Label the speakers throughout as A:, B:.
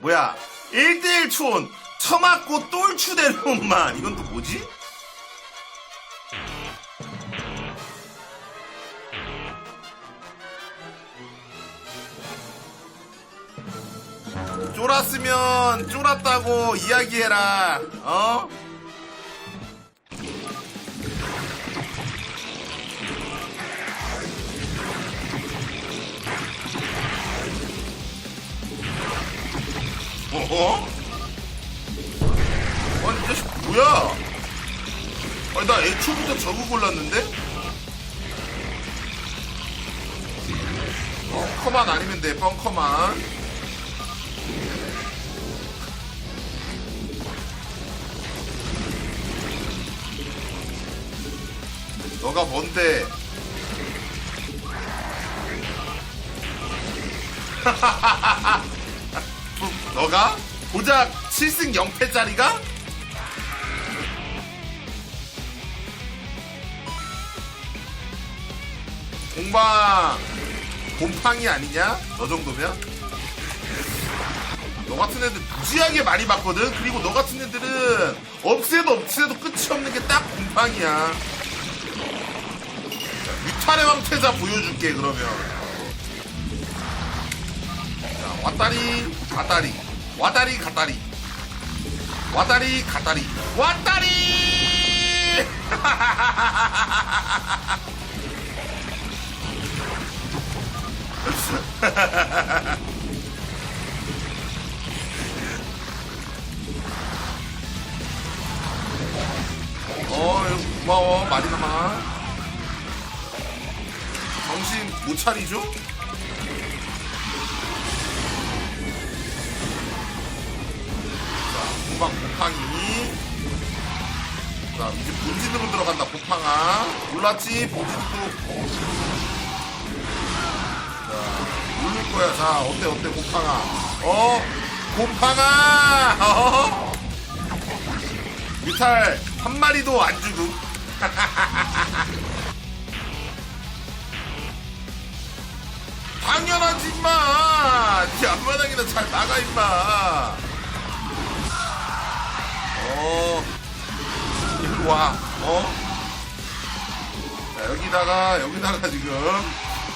A: 뭐야 1대1 투혼 처맞고 똘추대로만 이건 또 뭐지? 쫄았으면 쫄았다고 이야기해라 어? 어? 아니 이 자식 뭐야? 아니 나 애초부터 저거 골랐는데? 벙커만 아니면 돼 벙커만 너가 뭔데? 너가? 고작 7승 0패짜리가? 공방 곰팡이 아니냐? 너 정도면? 너 같은 애들 무지하게 많이 봤거든? 그리고 너 같은 애들은 없애도 없애도 끝이 없는 게 딱 곰팡이야. 유탈의 왕태자 보여줄게, 그러면. 자, 왔다리, 갔다리. 왔다리, 갔다리. 왔다리, 갔다리. 왔다리! 어, 고마워. 마리나마. 정신 못 차리죠? 자, 공방 곰팡이. 자, 이제 본진으로 들어간다, 곰팡아. 몰랐지? 본진도. 자, 모를 거야. 자, 어때, 어때, 곰팡아. 어? 곰팡아! 어? 뮤탈 한 마리도 안 주고. 당연하지 임마 네 앞마당이나 잘 나가 임마 어. 일로 와. 어? 자 여기다가 여기다가 지금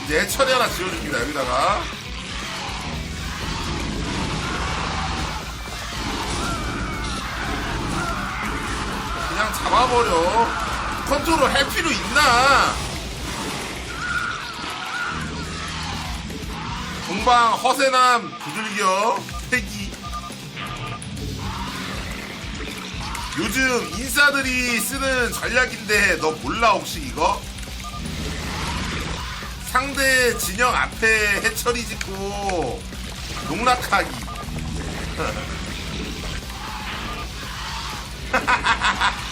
A: 이제 해처리 하나 지어줍니다 여기다가. 그냥 잡아버려. 컨트롤 할 필요 있나? 동방 허세남 두들겨 패기 요즘 인싸들이 쓰는 전략인데 너 몰라 혹시 이거? 상대 진영 앞에 해처리 짓고 농락하기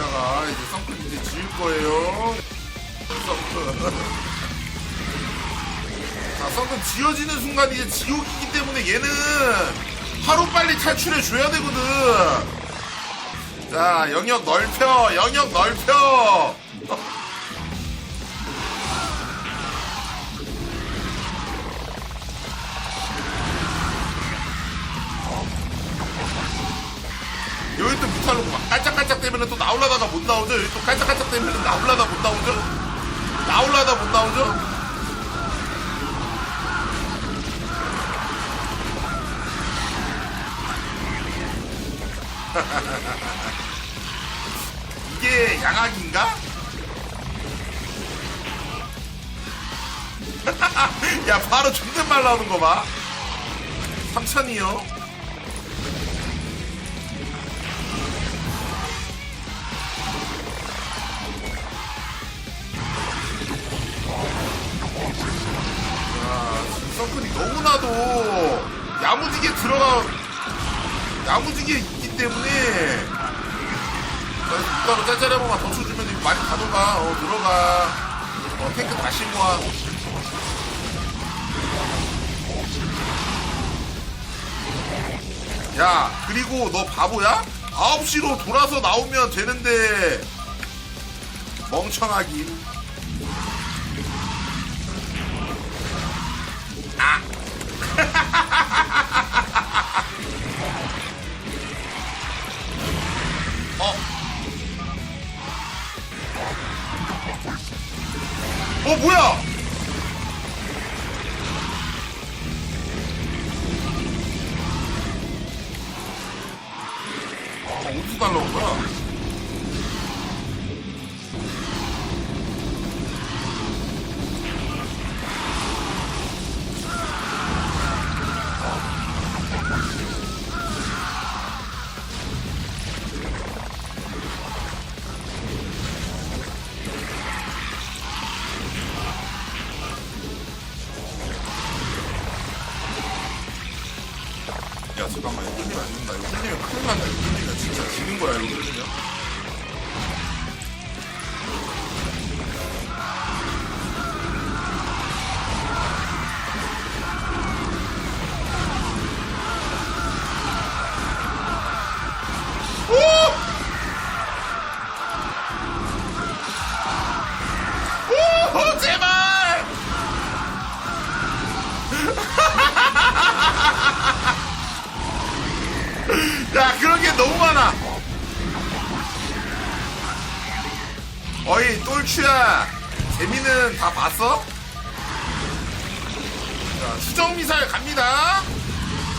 A: 여기다가 이제 썬크 이제 지을 거예요. 썬크 자 썬크 지어지는 순간 이제 지옥이기 때문에 얘는 하루 빨리 탈출해 줘야 되거든. 자 영역 넓혀 영역 넓혀. 여기 또 무탈로 막 깔짝깔짝 또 나올라다가 못 나오죠? 또 깔짝깔짝 되면 나올라다 못 나오죠? 나올라다 못 나오죠? 이게 양악인가? 야 바로 존댓말 나오는 거 봐. 3천이요. 야무지게 들어가 야무지게 있기 때문에. 이따로 짤짤이 한 번만 더 쳐주면 많이 가져가. 어 들어가. 어 탱크 다시 모아 야 그리고 너 바보야? 9시로 돌아서 나오면 되는데. 멍청하기 잠깐만 이거 흘리면 안 된다 이거 흘리면 큰일 난다. 이거 흘리면 진짜 지는 거야 이거 흘리 야 그런 게 너무 많아. 어이 똘추야. 재미는 다 봤어? 자 수정 미사일 갑니다.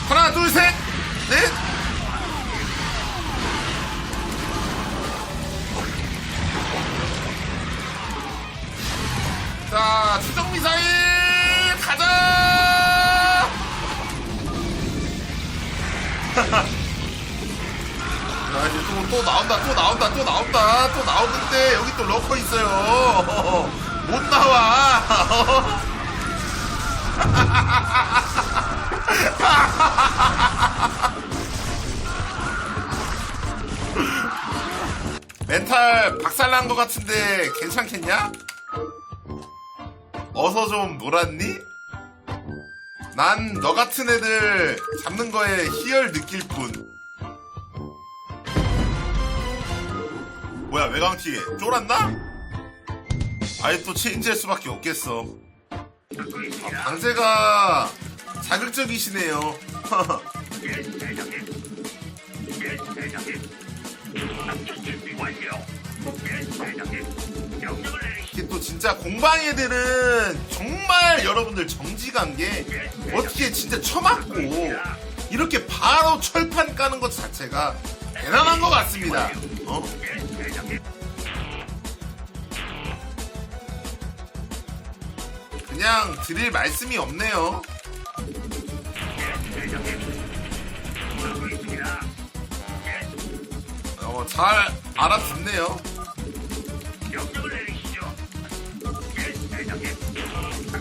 A: 하나 둘셋넷. 자 수정 미사일 가자 야 이제 또, 또 나온다 또 나온다 또 나온다 또 나오는데 여기 또 러커 있어요 못 나와 멘탈 박살난 것 같은데 괜찮겠냐? 어서 좀 놀았니? 난 너 같은 애들 잡는 거에 희열 느낄 뿐. 뭐야 외광티 쫄았나? 아예 또 체인지할 수밖에 없겠어. 아, 방제가 자극적이시네요. 이게 또 진짜 공방 애들은 정말 여러분들 정직한 게 어떻게 진짜 처맞고 이렇게 바로 철판 까는 것 자체가 대단한 것 같습니다. 어? 그냥 드릴 말씀이 없네요. 어, 잘 알아듣네요.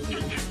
A: 오씨.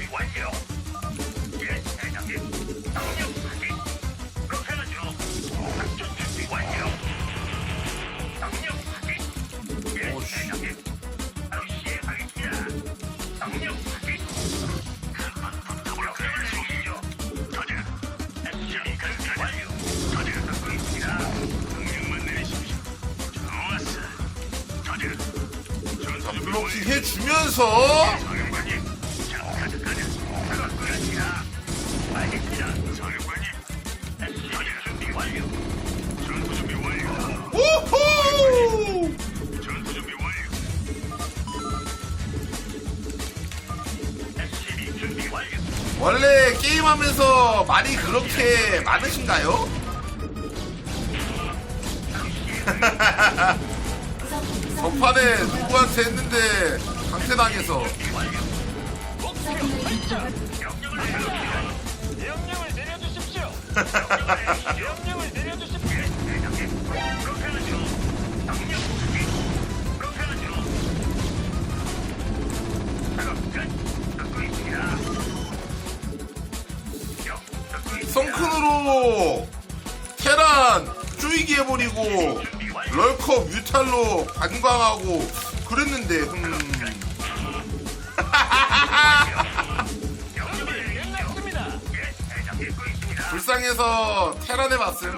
A: 원래 게임하면서 말이 그렇게 많으신가요? 전판에 누구한테 했는데 강퇴당해서
B: 명령을 내려주십시오. 명령을 내려주십시오.
A: 성큰으로 테란 쪼이기 해버리고 럴커 뮤탈로 관광하고 그랬는데 음. 불쌍해서 테란 해봤음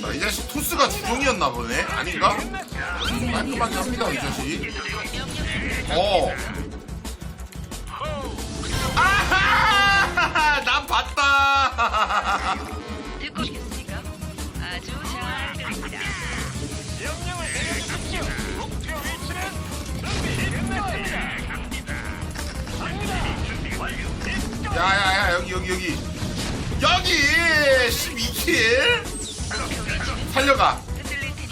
A: 자, 이 자식 토스가 주종이었나 보네? 아닌가? 깔끔하게 합니다, 이 자식. 어.
C: 듣고 싶습니까? 아주 잘 들립니다.
B: 명령을 내려주십시오. 목표 위치는 준비 끝났습니다. 갑니다.
A: 야야야 여기 여기 여기 여기 12킬 살려가
C: 흔들릴 테니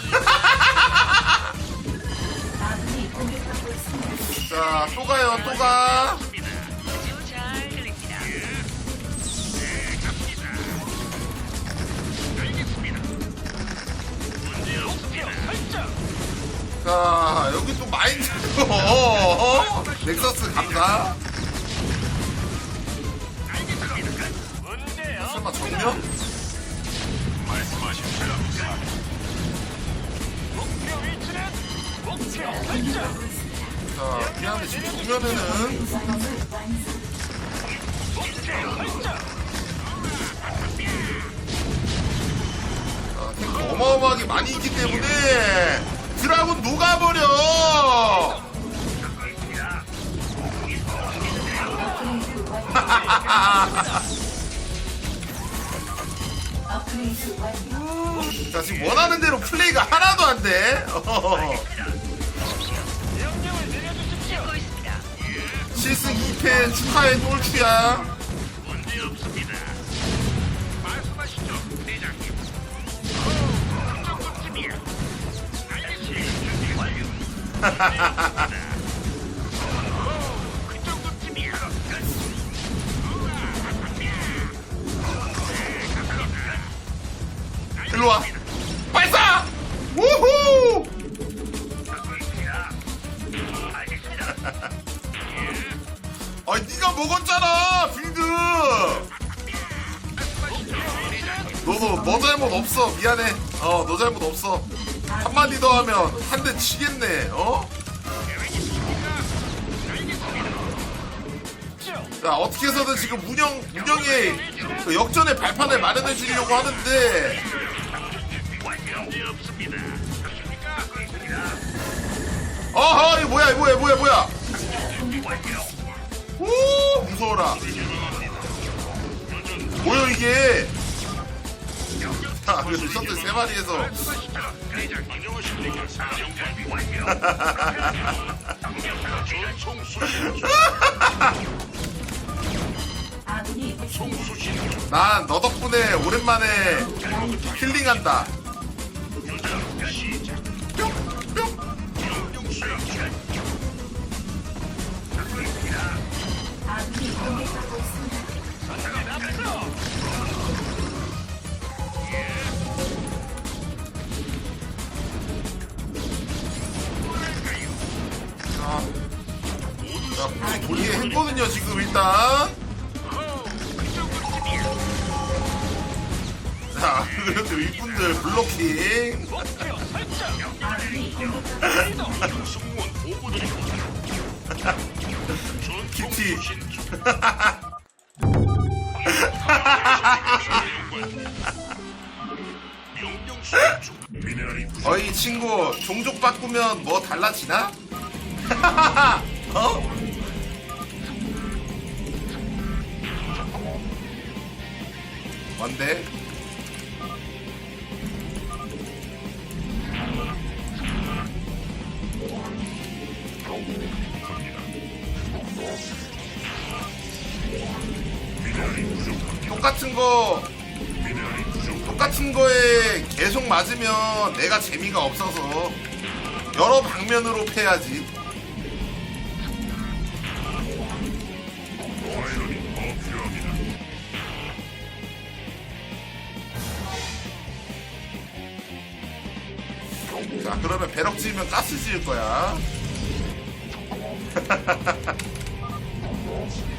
A: 자 또 가요 또가 자 여기 또 마인드 어? 넥서스 감사 설마. 정면? 자 미안한데 지금
B: 목
A: 어마어마하게 많이 있기 때문에 드라군 녹아버려 자 지금 원하는 대로 플레이가 하나도.
C: 듣고 있습니다.
A: 실승 2패 축하해 똘추야 ha ha ha ha 자 어떻게 해서든 지금 문영 문영의 그 역전의 발판을 마련해 주려고 하는데. 어허 이거 뭐야 이거 뭐야 뭐야 뭐야. 오 무서워라. 뭐야 이게? 아 그래도 셔틀 세 마리에서 난 너 덕분에 오랜만에 힐링한다. 자, 자 돌리게 했거든요 지금 일단 자 그래도 이분들 블로킹. 키티 어이 친구 종족 바꾸면 뭐 달라지나? 어? 뭔데? 똑같은 거 똑같은 거에 계속 맞으면 내가 재미가 없어서 여러 방면으로 패야지. 자, 그러면 배럭 지으면 가스 지을 거야.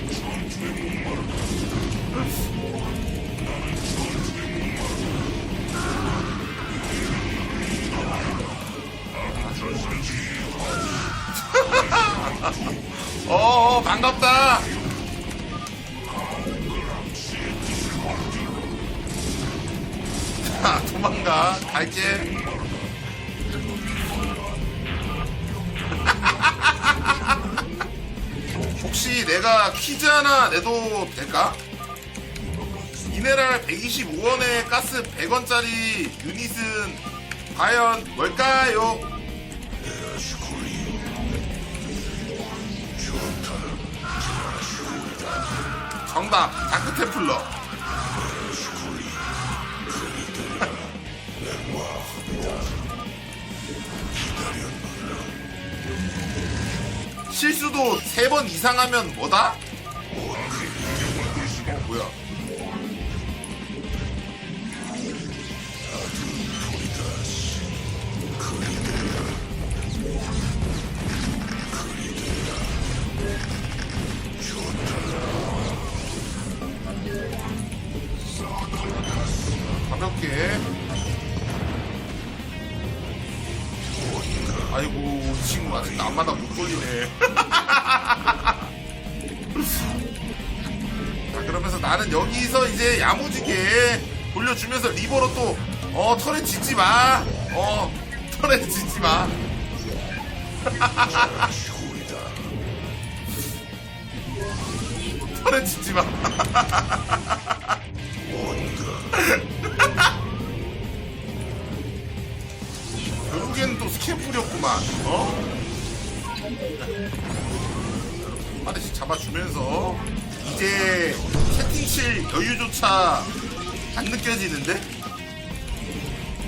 A: 500짜리 유닛은 과연 뭘까요? 정답 다크템플러 실수도 3번 이상 하면 뭐다? 친구 아직 남마다 못 돌리네. 자 그러면서 나는 여기서 이제 야무지게 돌려주면서 리버로 또 어 털에 짓지 마 어 털에 짓지 마. 털에 짓지 마 스캔 뿌렸구만. 어? 하나씩 잡아주면서 이제 채팅칠 여유조차 안 느껴지는데?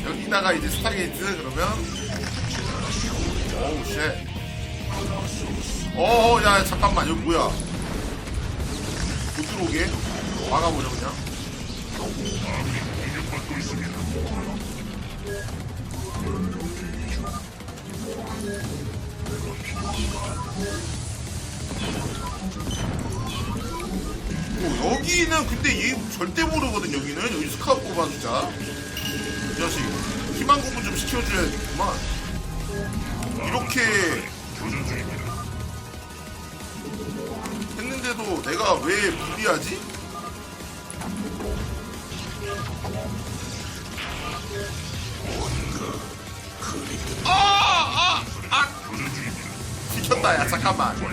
A: 여기다가 이제 스타게이트 그러면? 어우 쉣. 어어 야 잠깐만 여기 뭐야? 못 들어오게? 막아보자 그냥 어, 여기는 근데 얘 절대 모르거든 여기는. 여기 스카우 뽑아주자 이 자식 희망 공부 좀 시켜줘야겠구만. 이렇게 했는데도 내가 왜 불리하지? 지켰다 야 잠깐만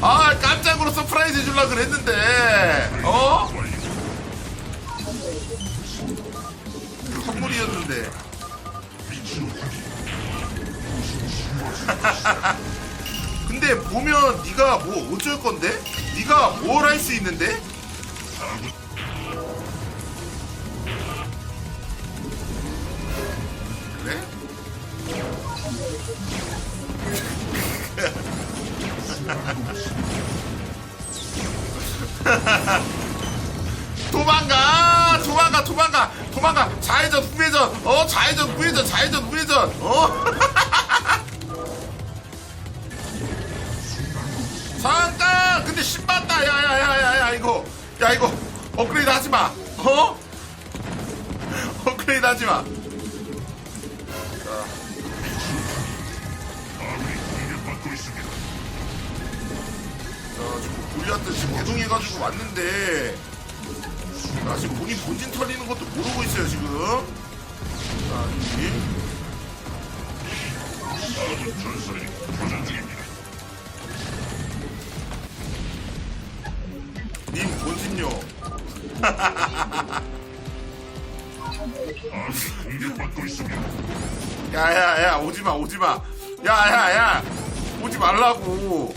A: 아 깜짝으로 서프라이즈 해주려고 그랬는데 어? 선물이었는데 근데 보면 네가 뭐 어쩔 건데? 네가 뭘 할 수 있는데? 도망가 도망가 도망가 도망가. 좌회전 후회전. 어 좌회전 후회전 좌회전 후회전. 어? 잠깐! 근데 신봤다. 야야야야야 이거. 야 이거. 업그레이드 하지마. 어? 업그레이드 하지마. 자, 지금 골리앗들 지금 개동해가지고 왔는데. 나 지금 본인 본진 털리는 것도 모르고 있어요 지금. 자 여기 님 본진요. 야야야 오지마 오지마. 야야야. 오지 말라고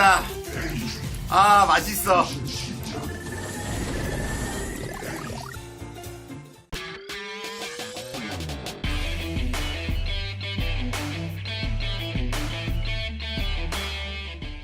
A: 맛있다. 아 맛있어